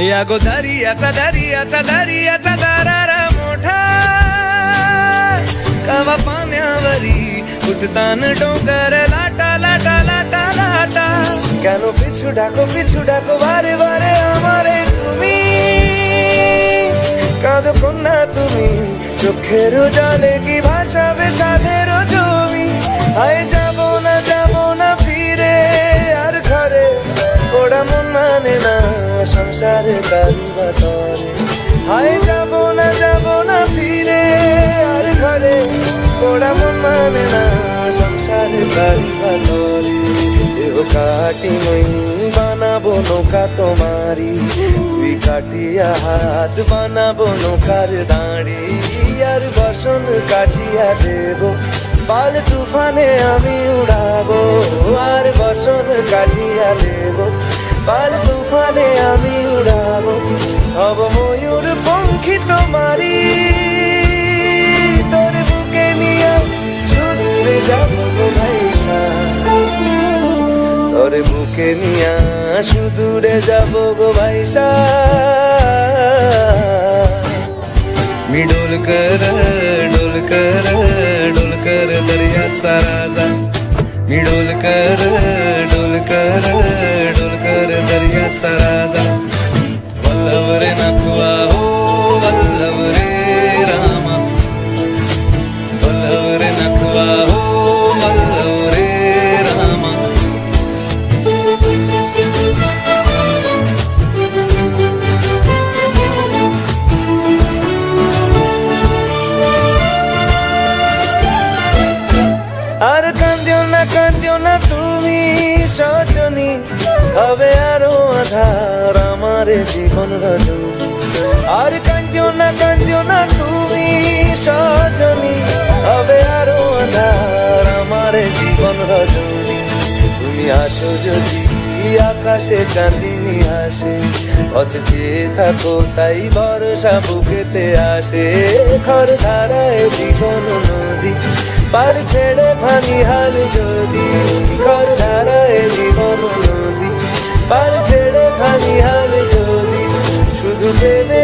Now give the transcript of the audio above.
या गो दर्याचा दर्याचा दर्याचा दरारा मोठा कवा पाण्यावरी উঠতান ডোঙ্গর লাটা লাটা লাটা লাটা কেন পিছু ডাকো পিছু ডাকো বারে বারে আমারে তুমি কাঁদো কন্যা তুমি চোখের জলে কি ভাসাবে সাধের জমি আয় যাব না যাব না ফিরে আর ঘরে ওরা মন মানে না সংসারে তারি। বাতরে হায়, যাব না যাব না ফিরে আর ঘরে। ওরা মন মানে না সংসারে তারি। বাতরে দেহ কাটি মই, বানাবো নৌকা তোমারি। তুই কাটিয়া হাত, বানাবো নৌকার দাঁড়ি। আর বসন কাটিয়া দেব পাল তুফানে আমি উড়াবো। আর বসন কাটিয়া দেব ভাইসা তোর বুকে নিয়া সুদূরে যাব গো ভাইসা मी डोलकर डोलकर डोलकर दर्याचा राजा मी डोलकर डोलकर डोलकर दर्याचा राजा না কান্দিও না তুমি সজনী। হবে আরও আধার আমার জীবন রজনী। আর কান্দিও না কান্দিও না তুমি সজনী। হবে আরও আধার আমার জীবন রজনী। তুমি আসো যদি আকাশে চাঁদিনী আসে। পথে চেয়ে থাকো তাই বর্ষা বুকেতে আসে। খর ধারায় জীবন নদী। পার ছেড়ে ভাঙি হাল যদি খর ধারায় জীবন নদী পার ছেড়ে ভাঙি হাল যদি শুধু প্রেমে